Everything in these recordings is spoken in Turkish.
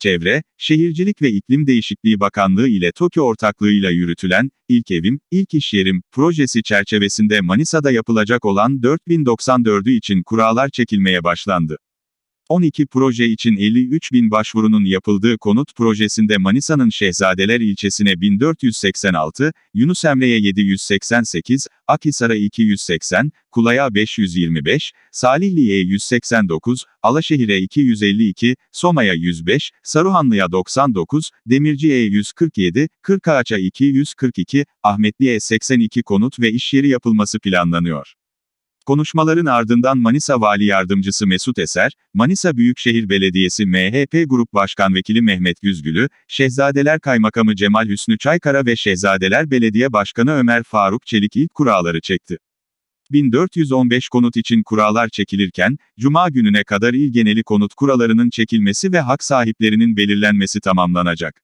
Çevre, Şehircilik ve İklim Değişikliği Bakanlığı ile TOKİ ortaklığıyla yürütülen, İlk Evim, İlk İş Yerim projesi çerçevesinde Manisa'da yapılacak olan 4094'ü için kurallar çekilmeye başlandı. 12 proje için 53 bin başvurunun yapıldığı konut projesinde Manisa'nın Şehzadeler ilçesine 1486, Yunus Emre'ye 788, Akhisar'a 280, Kulay'a 525, Salihli'ye 189, Alaşehir'e 252, Soma'ya 105, Saruhanlı'ya 99, Demirci'ye 147, Kırkağaç'a 242, Ahmetli'ye 82 konut ve iş yeri yapılması planlanıyor. Konuşmaların ardından Manisa Vali Yardımcısı Mesut Eser, Manisa Büyükşehir Belediyesi MHP Grup Başkan Vekili Mehmet Güzgülü, Şehzadeler Kaymakamı Cemal Hüsnü Çaykara ve Şehzadeler Belediye Başkanı Ömer Faruk Çelik ilk kuralları çekti. 1415 konut için kurallar çekilirken, Cuma gününe kadar il geneli konut kurallarının çekilmesi ve hak sahiplerinin belirlenmesi tamamlanacak.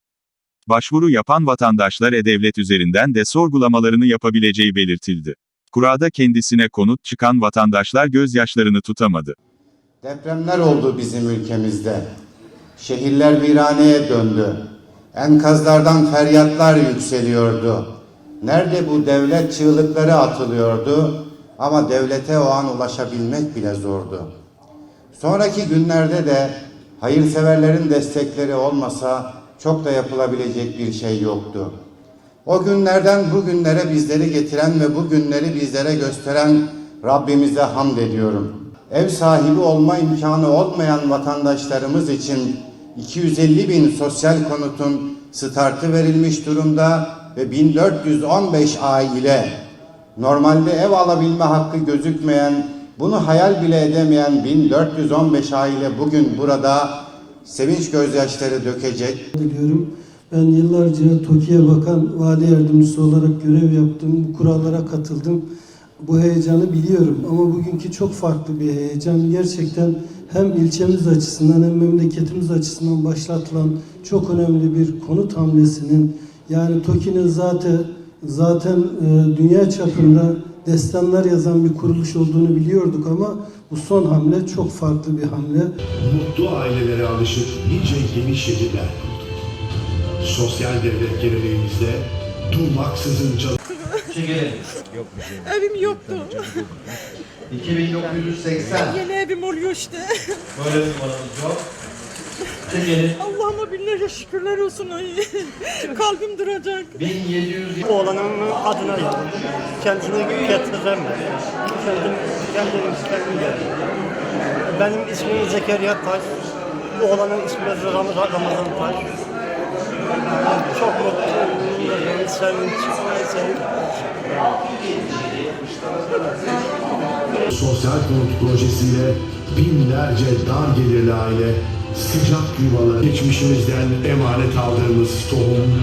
Başvuru yapan vatandaşlar E-Devlet üzerinden de sorgulamalarını yapabileceği belirtildi. Kurada kendisine konut çıkan vatandaşlar gözyaşlarını tutamadı. Depremler oldu bizim ülkemizde. Şehirler viraneye döndü. Enkazlardan feryatlar yükseliyordu. Nerede bu devlet çığlıkları atılıyordu ama devlete o an ulaşabilmek bile zordu. Sonraki günlerde de hayırseverlerin destekleri olmasa çok da yapılabilecek bir şey yoktu. O günlerden bugünlere bizleri getiren ve bu günleri bizlere gösteren Rabbimize hamd ediyorum. Ev sahibi olma imkanı olmayan vatandaşlarımız için 250 bin sosyal konutun startı verilmiş durumda ve 1415 aile normalde ev alabilme hakkı gözükmeyen, bunu hayal bile edemeyen 1415 aile bugün burada sevinç gözyaşları dökecek. diliyorum. Ben yıllarca TOKİ'ye bakan vali yardımcısı olarak görev yaptım. Bu kurallara katıldım. Bu heyecanı biliyorum ama bugünkü çok farklı bir heyecan. Gerçekten hem ilçemiz açısından hem memleketimiz açısından başlatılan çok önemli bir konut hamlesinin yani TOKİ'nin zaten zaten e, dünya çapında destanlar yazan bir kuruluş olduğunu biliyorduk ama bu son hamle çok farklı bir hamle. Mutlu ailelere alışıp nice yeni şehirler. Sosyal devlet geleneğimizde durmaksızın çalışan Çekelim. Evim yoktu. 2980. Yeni evim oluyor işte. Böyle bir numaramız yok. Çekelim. Allah'ıma binlerce şükürler olsun. Ay. Kalbim duracak. 1700. Oğlanın adına yazdım. Kendisini getireceğim. Kendim, kendim, kendim geldim. Benim ismim Zekeriya Taş. Oğlanın ismi Ramazan Taş. Çok mutluyum. Sevinç, sevinç. sosyal konut projesiyle binlerce dar gelirli aile sıcak yuvaları geçmişimizden emanet aldığımız tohum.